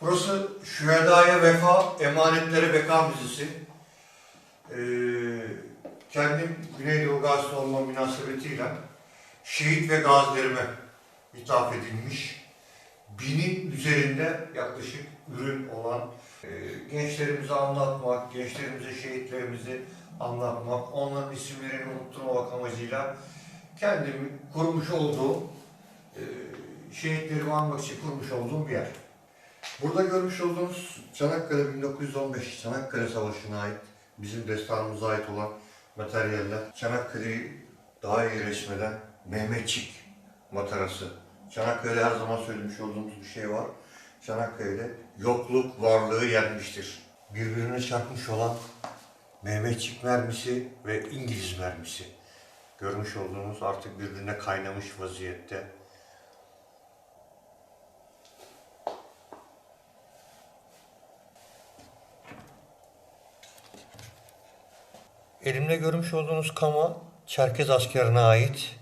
Burası Şüheda'ya Vefa, Emanetlere Beka Müzesi. Ee, kendim Güneydoğu Gazisi olma münasebetiyle şehit ve gazilerime ithaf edilmiş binin üzerinde yaklaşık ürün olan e, gençlerimize anlatmak, gençlerimize şehitlerimizi anlatmak, onların isimlerini unutturmamak amacıyla kendim kurmuş olduğum e, şehitlerimi anmak için kurmuş olduğum bir yer. Burada görmüş olduğunuz Çanakkale 1915 Çanakkale Savaşı'na ait bizim destanımıza ait olan materyaller. Çanakkale'yi daha iyi resmeden Mehmetçik matarası. Çanakkale'de her zaman söylemiş olduğumuz bir şey var. Çanakkale'de yokluk varlığı yenmiştir. Birbirine çarpmış olan Mehmetçik mermisi ve İngiliz mermisi. Görmüş olduğunuz artık birbirine kaynamış vaziyette. Elimde görmüş olduğunuz kama Çerkez askerine ait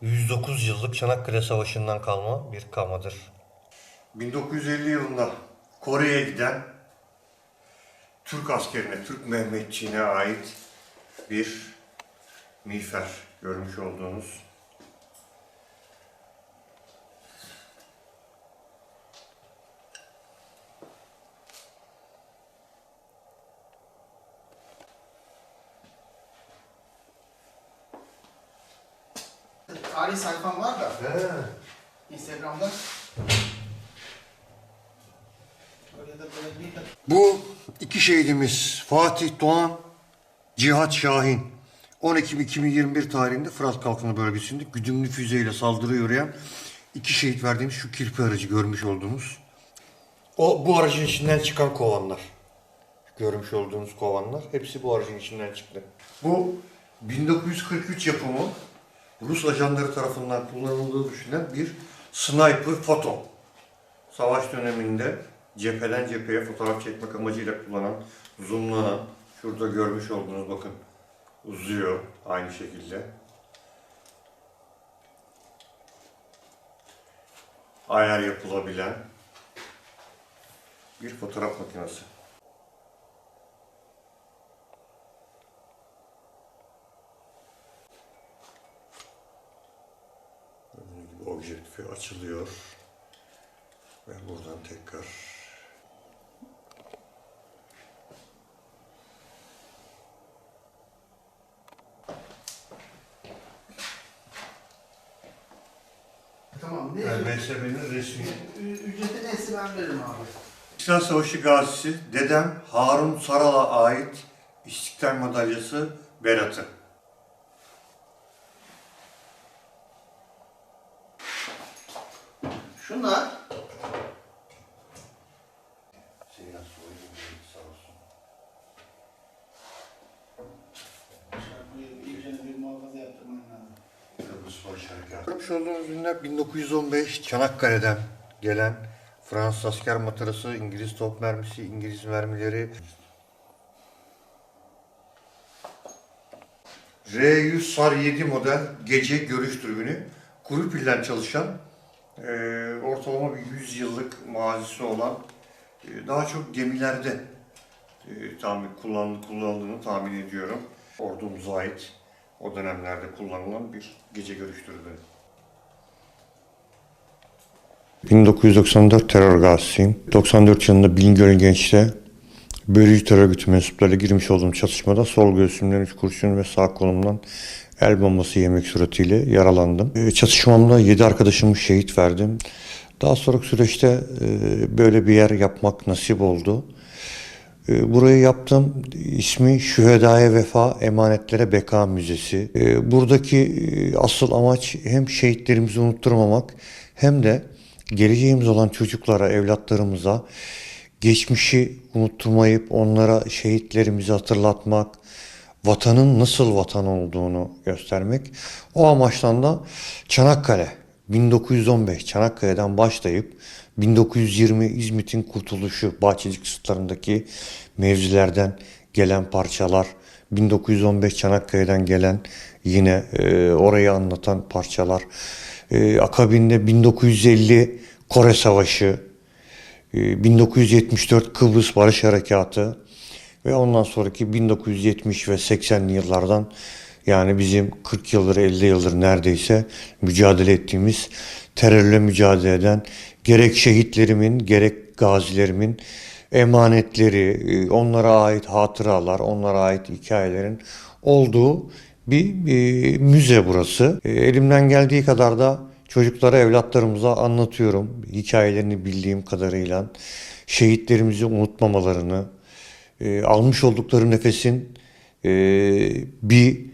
109 yıllık Çanakkale Savaşı'ndan kalma bir kamadır. 1950 yılında Kore'ye giden Türk askerine, Türk Mehmetçiğine ait bir miğfer görmüş olduğunuz. Tarih sayfam var da He. Instagram'da. Bu iki şehidimiz Fatih Doğan, Cihat Şahin. 10 Ekim 2021 tarihinde Fırat Kalkanı bölgesinde güdümlü füzeyle saldırıya uğrayan iki şehit verdiğimiz şu kirpi aracı görmüş olduğunuz. O bu aracın içinden çıkan kovanlar. Görmüş olduğunuz kovanlar hepsi bu aracın içinden çıktı. Bu 1943 yapımı Rus ajanları tarafından kullanıldığı düşünülen bir sniper foto savaş döneminde cepheden cepheye fotoğraf çekmek amacıyla kullanan, zoomlanan, şurada görmüş olduğunuz bakın uzuyor aynı şekilde. Ayar yapılabilen bir fotoğraf makinesi. Objektifi açılıyor. Ve buradan tekrar Tamam. Ne? Resmi. Ü- Ücreti neyse ben veririm abi. İstiklal Savaşı gazisi dedem Harun Saral'a ait İstiklal Madalyası Berat'ı. Şunlar. Görmüş olduğunuz ürünler 1915 Çanakkale'den gelen Fransız asker matarası, İngiliz top mermisi, İngiliz mermileri. R100 SAR 7 model gece görüş türbünü. Kuru pilden çalışan, e, ortalama bir 100 yıllık mazisi olan, e, daha çok gemilerde e, tahmin, kullan, kullanıldığını tahmin ediyorum. Ordumuza ait o dönemlerde kullanılan bir gece görüş türbünü. 1994 terör gazisiyim. 94 yılında Bingöl Genç'te bölücü terör örgütü mensuplarıyla girmiş olduğum çatışmada sol göğsümden 3 kurşun ve sağ kolumdan el bombası yemek suretiyle yaralandım. Ee, Çatışmamda 7 arkadaşımı şehit verdim. Daha sonraki süreçte e, böyle bir yer yapmak nasip oldu. E, Burayı yaptım. İsmi Şühedaya Vefa Emanetlere Beka Müzesi. E, Buradaki e, asıl amaç hem şehitlerimizi unutturmamak hem de geleceğimiz olan çocuklara, evlatlarımıza geçmişi unutturmayıp onlara şehitlerimizi hatırlatmak, vatanın nasıl vatan olduğunu göstermek. O amaçtan da Çanakkale 1915 Çanakkale'den başlayıp 1920 İzmit'in kurtuluşu Bahçecik kısıtlarındaki mevzilerden gelen parçalar 1915 Çanakkale'den gelen yine e, orayı anlatan parçalar E, akabinde 1950 Kore Savaşı e, 1974 Kıbrıs Barış Harekatı ve ondan sonraki 1970 ve 80'li yıllardan yani bizim 40 yıldır 50 yıldır neredeyse mücadele ettiğimiz terörle mücadele eden gerek şehitlerimin gerek gazilerimin emanetleri, e, onlara ait hatıralar, onlara ait hikayelerin olduğu bir e, müze burası. E, elimden geldiği kadar da çocuklara, evlatlarımıza anlatıyorum. Hikayelerini bildiğim kadarıyla şehitlerimizi unutmamalarını, e, almış oldukları nefesin e, bir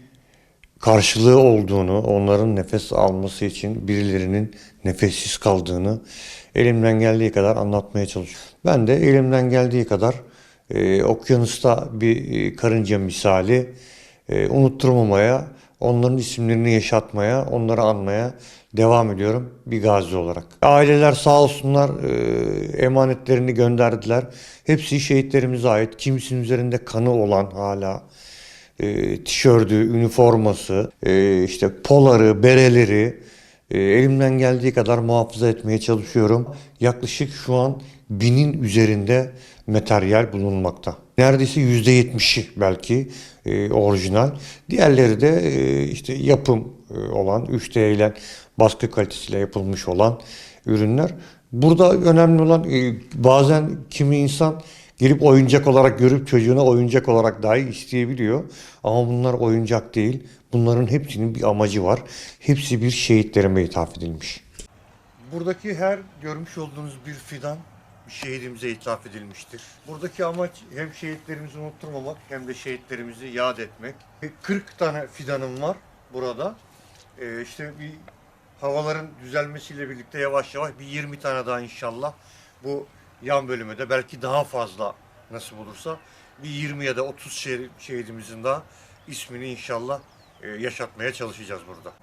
karşılığı olduğunu, onların nefes alması için birilerinin nefessiz kaldığını elimden geldiği kadar anlatmaya çalışıyorum. Ben de elimden geldiği kadar e, okyanusta bir e, karınca misali e, unutturmamaya, onların isimlerini yaşatmaya, onları anmaya devam ediyorum bir gazi olarak. Aileler sağ olsunlar e, emanetlerini gönderdiler. Hepsi şehitlerimize ait. Kimisinin üzerinde kanı olan hala e, tişörtü, üniforması, e, işte poları, bereleri e, elimden geldiği kadar muhafaza etmeye çalışıyorum. Yaklaşık şu an binin üzerinde materyal bulunmakta. Neredeyse yüzde yetmişi belki e, orijinal. Diğerleri de e, işte yapım e, olan, 3D ile baskı kalitesiyle yapılmış olan ürünler. Burada önemli olan e, bazen kimi insan gelip oyuncak olarak görüp çocuğuna oyuncak olarak dahi isteyebiliyor. Ama bunlar oyuncak değil. Bunların hepsinin bir amacı var. Hepsi bir şehitlerime ithaf edilmiş. Buradaki her görmüş olduğunuz bir fidan şehidimize ithaf edilmiştir. Buradaki amaç hem şehitlerimizi unutturmamak hem de şehitlerimizi yad etmek. E, 40 tane fidanım var burada. E, işte bir havaların düzelmesiyle birlikte yavaş yavaş bir 20 tane daha inşallah bu yan bölüme de belki daha fazla nasip olursa bir 20 ya da 30 şehir- şehidimizin daha ismini inşallah e, yaşatmaya çalışacağız burada.